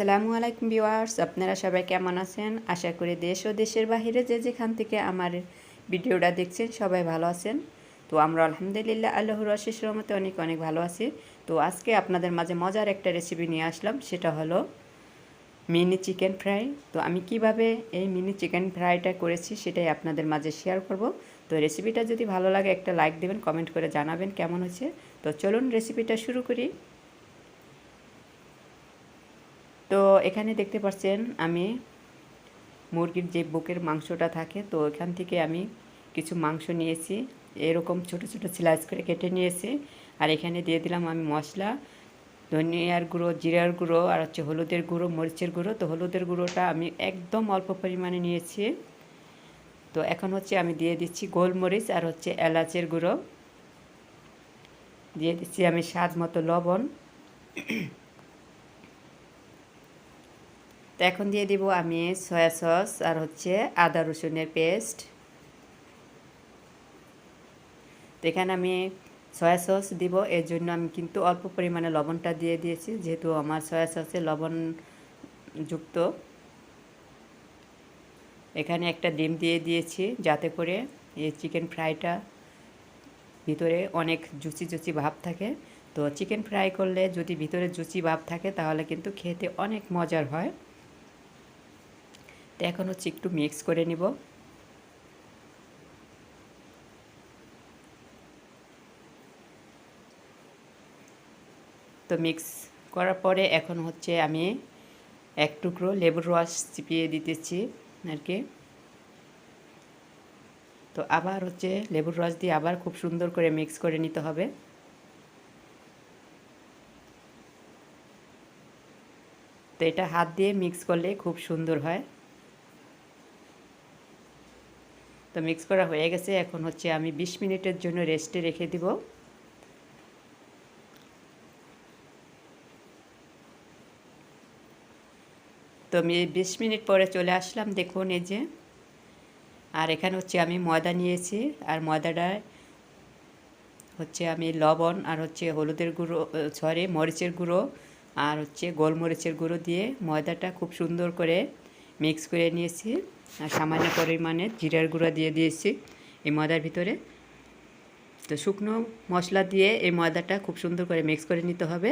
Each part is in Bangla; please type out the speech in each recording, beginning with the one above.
আসসালামু আলাইকুম ভিউয়ার্স, আপনারা সবাই কেমন আছেন? আশা করি দেশ ও দেশের বাইরে যে যেখান থেকে আমার ভিডিওটা দেখছেন সবাই ভালো আছেন। তো আমরা আলহামদুলিল্লাহ আল্লাহর অশেষ রহমতে অনেক অনেক ভালো আছি। তো আজকে আপনাদের মাঝে মজার একটা রেসিপি নিয়ে আসলাম, সেটা হলো মিনি চিকেন ফ্রাই তো আমি কীভাবে এই মিনি চিকেন ফ্রাইটা করেছি সেটাই আপনাদের মাঝে শেয়ার করব। তো রেসিপিটা যদি ভালো লাগে একটা লাইক দেবেন কমেন্ট করে জানাবেন কেমন হয়েছে। তো চলুন রেসিপিটা শুরু করি। তো এখানে দেখতে পাচ্ছেন আমি মুরগির যে বুকের মাংসটা থাকে, তো এখান থেকে আমি কিছু মাংস নিয়েছি। এরকম ছোট ছোট স্লাইস করে কেটে নিয়েছি। আর এখানে দিয়ে দিলাম আমি মশলা, ধনিয়ার গুঁড়ো, জিরার গুঁড়ো, আর হচ্ছে হলুদের গুঁড়ো, মরিচের গুঁড়ো। তো হলুদের গুঁড়োটা আমি একদম অল্প পরিমাণে নিয়েছি। তো এখন হচ্ছে আমি দিয়ে দিচ্ছি গোলমরিচ আর হচ্ছে এলাচের গুঁড়ো। দিয়ে দিচ্ছি আমি স্বাদ মতো লবণ। তো এখন দিয়ে দিব আমি সয়া সস আর হচ্ছে আদা রসুনের পেস্ট তো এখানে আমি সয়া সস দিব, এর জন্য আমি কিন্তু অল্প পরিমাণে লবণটা দিয়ে দিয়েছি, যেহেতু আমার সয়া সসে লবণ যুক্ত। এখানে একটা ডিম দিয়ে দিয়েছি যাতে করে এই চিকেন ফ্রাইটা ভিতরে অনেক জুচি জুচি ভাব থাকে। তো চিকেন ফ্রাই করলে যদি ভিতরে জুচি ভাব থাকে, তাহলে কিন্তু খেতে অনেক মজার হয়। তো এখন হচ্ছে একটু মিক্স করে নিব। তো মিক্স করার পরে এখন হচ্ছে আমি এক টুকরো লেবুর রস চিপিয়ে দিতেছি আর কি। তো আবার হচ্ছে লেবুর রস দিয়ে আবার খুব সুন্দর করে মিক্স করে নিতে হবে। তো এটা হাত দিয়ে মিক্স করলে খুব সুন্দর হয়। তো মিক্স করা হয়ে গেছে। এখন হচ্ছে আমি ২০ মিনিটের জন্য রেস্টে রেখে দিব। তো আমি বিশ মিনিট পরে চলে আসলাম, দেখুন এই যে। আর এখানে হচ্ছে আমি ময়দা নিয়েছি, আর ময়দাটা হচ্ছে আমি লবণ আর হচ্ছে হলুদের গুঁড়ো সরি মরিচের গুঁড়ো আর হচ্ছে গোলমরিচের গুঁড়ো দিয়ে ময়দাটা খুব সুন্দর করে মিক্স করে নিয়েছি। সামান্য পরিমাণে জিরার গুঁড়া দিয়ে দিয়েছি এই ময়দার ভিতরে। তো শুকনো মশলা দিয়ে এই ময়দাটা খুব সুন্দর করে মিক্স করে নিতে হবে।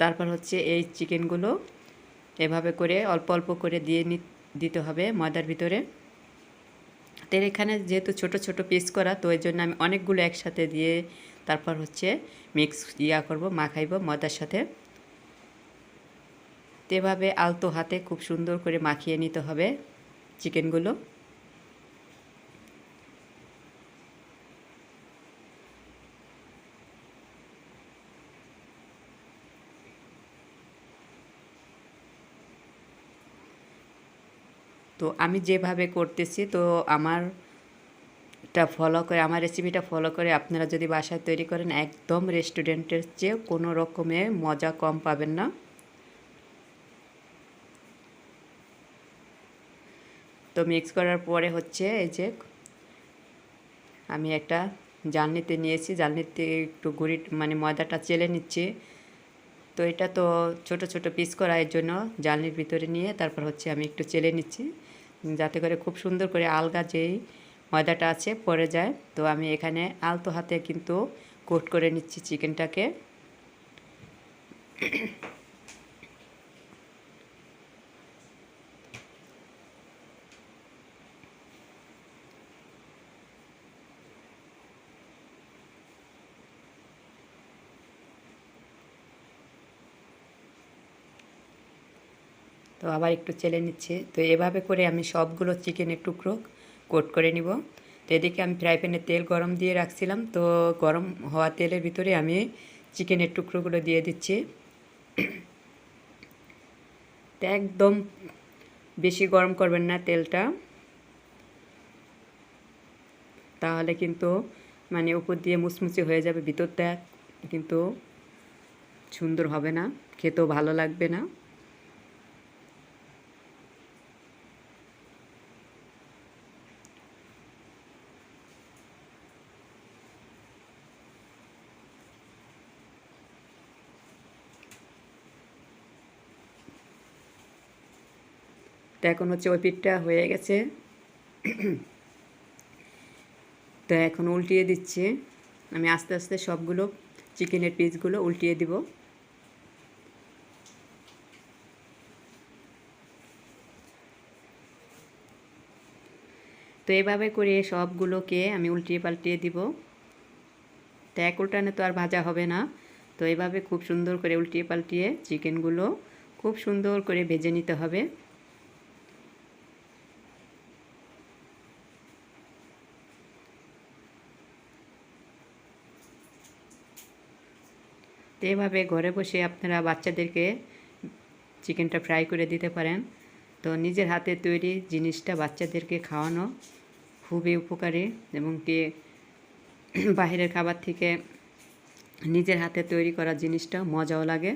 তারপর হচ্ছে এই চিকেনগুলো এভাবে করে অল্প অল্প করে দিয়ে দিতে হবে ময়দার ভিতরে। তো এখানে যেহেতু ছোট ছোট পিস করা, তো এই জন্য আমি অনেকগুলো একসাথে দিয়ে তারপর হচ্ছে মিক্স ইয়া করব, মাখাইব ময়দার সাথে। তো এভাবে আলতো হাতে খুব সুন্দর করে মাখিয়ে নিতে হবে। চিকেনগুলো। তো আমি যেভাবে করতেছি, তো আমার টা ফলো করে, আমার রেসিপিটা ফলো করে আপনারা যদি বাসায় তৈরি করেন, একদম রেস্টুরেন্টের চেয়ে কোনো রকমে মজা কম পাবেন না। তো মিক্স করার পরে হচ্ছে এই যে আমি একটা জালনিতে নিয়েছি, জালনিতে একটু গুড়ি মানে ময়দাটা চেলে নিচ্ছি। তো এটা তো ছোট ছোট পিস করা, এর জন্য জালনির ভিতরে নিয়ে তারপর হচ্ছে আমি একটু চেলে নিচ্ছি। যাতে করে খুব সুন্দর করে আলগা যেই ময়দাটা আছে পড়ে যায়। তো আমি এখানে আলতো হাতে কিন্তু কোট করে নিচ্ছি চিকেনটাকে তো আবার একটু চেলে নিচ্ছে। তো এভাবে করে আমি সবগুলো চিকেনের টুকরো কোট করে নিব। তো এদিকে আমি ফ্রাই প্যানে তেল গরম দিয়ে রাখছিলাম। তো গরম হওয়া তেলের ভিতরে আমি চিকেনের টুকরোগুলো দিয়ে দিচ্ছি। তো একদম বেশি গরম করবেন না তেলটা। তাহলে কিন্তু মানে উপর দিয়ে মুচমুচে হয়ে যাবে, ভিতরটা কিন্তু সুন্দর হবে না, খেতেও ভালো লাগবে না। তো এখন হচ্ছে ওই পিঠটা হয়ে গেছে। তো এখন উল্টিয়ে দিচ্ছি। আমি আস্তে আস্তে সবগুলো চিকেনের পিসগুলো উল্টিয়ে দিব। তো এভাবে করে সবগুলোকে আমি উল্টিয়ে পাল্টিয়ে দিব। তো এক উল্টানে তো আর ভাজা হবে না। তো এভাবে খুব সুন্দর করে উল্টিয়ে পাল্টিয়ে চিকেনগুলো খুব সুন্দর করে ভেজে নিতে হবে। এভাবে ঘরে বসে আপনারা বাচ্চাদেরকে চিকেনটা ফ্রাই করে দিতে পারেন। তো নিজের হাতে তৈরি জিনিসটা বাচ্চাদেরকে খাওয়ানো খুবই উপকারী এবং কি বাহিরের খাবার থেকে নিজের হাতে তৈরি করা জিনিসটা মজাও লাগে।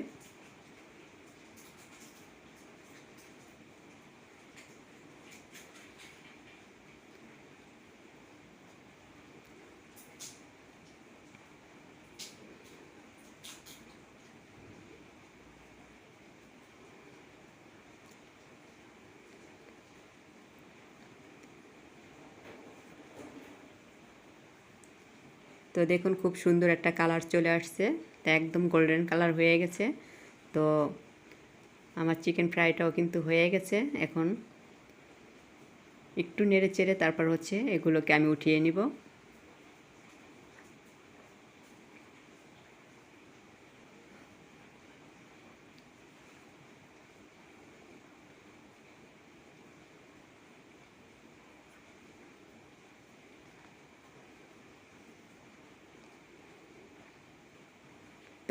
তো দেখুন খুব সুন্দর একটা কালার চলে আসছে। তা একদম গোল্ডেন কালার হয়ে গেছে। তো আমার চিকেন ফ্রাইটাও কিন্তু হয়ে গেছে এখন। একটু নেড়ে চেড়ে তারপর হচ্ছে এগুলোকে আমি উঠিয়ে নিব।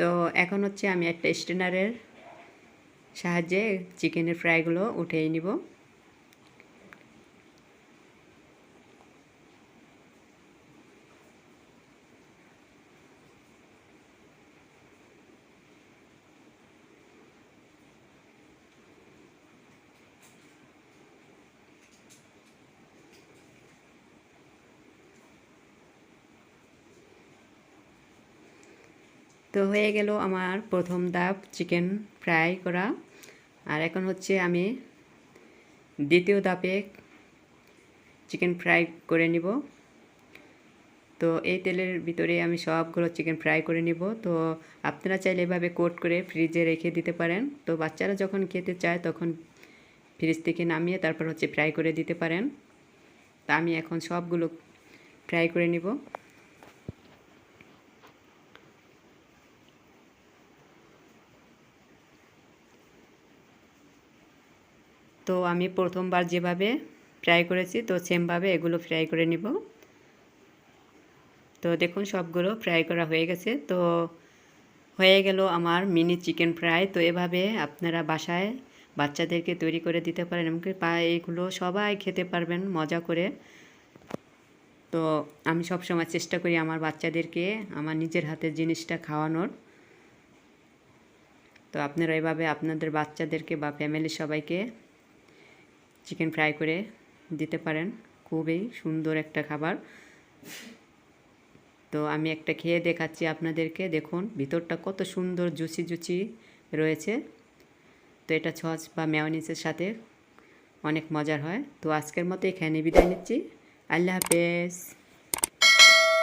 তো এখন হচ্ছে আমি একটা স্টেনারের সাহায্যে চিকেনের ফ্রাইগুলো উঠিয়ে নিব। তো হয়ে গেল আমার প্রথম ধাপ চিকেন ফ্রাই করা। আর এখন হচ্ছে আমি দ্বিতীয় ধাপে চিকেন ফ্রাই করে নিব। তো এই তেলের ভিতরে আমি সবগুলো চিকেন ফ্রাই করে নিব। তো আপনারা চাইলে এভাবে কোট করে ফ্রিজে রেখে দিতে পারেন। তো বাচ্চারা যখন খেতে চায় তখন ফ্রিজ থেকে নামিয়ে তারপর হচ্ছে ফ্রাই করে দিতে পারেন। তা আমি এখন সবগুলো ফ্রাই করে নিব। তো আমি প্রথমবার যেভাবে ফ্রাই করেছি, তো সেমভাবে এগুলো ফ্রাই করে নিব। তো দেখুন সবগুলো ফ্রাই করা হয়ে গেছে। তো হয়ে গেল আমার মিনি চিকেন ফ্রাই। তো এভাবে আপনারা বাসায় বাচ্চাদেরকে তৈরি করে দিতে পারেন এমনকি পা এইগুলো সবাই খেতে পারবেন, মজা করে। তো আমি সবসময় চেষ্টা করি আমার বাচ্চাদেরকে, আমার নিজের হাতের জিনিসটা খাওয়ানোর। তো আপনারা এভাবে আপনাদের বাচ্চাদেরকে বা ফ্যামিলির সবাইকে চিকেন ফ্রাই করে দিতে পারেন। খুবই সুন্দর একটা খাবার। তো আমি একটা খেয়ে দেখাচ্ছি আপনাদেরকে। দেখুন, ভিতরটা কত সুন্দর জুচি জুচি রয়েছে। তো এটা ছচ বা মেয়নিসের সাথে অনেক মজার হয়। তো আজকের মতো এখানে বিদায় নিচ্ছি। আল্লাহ হাফেজ।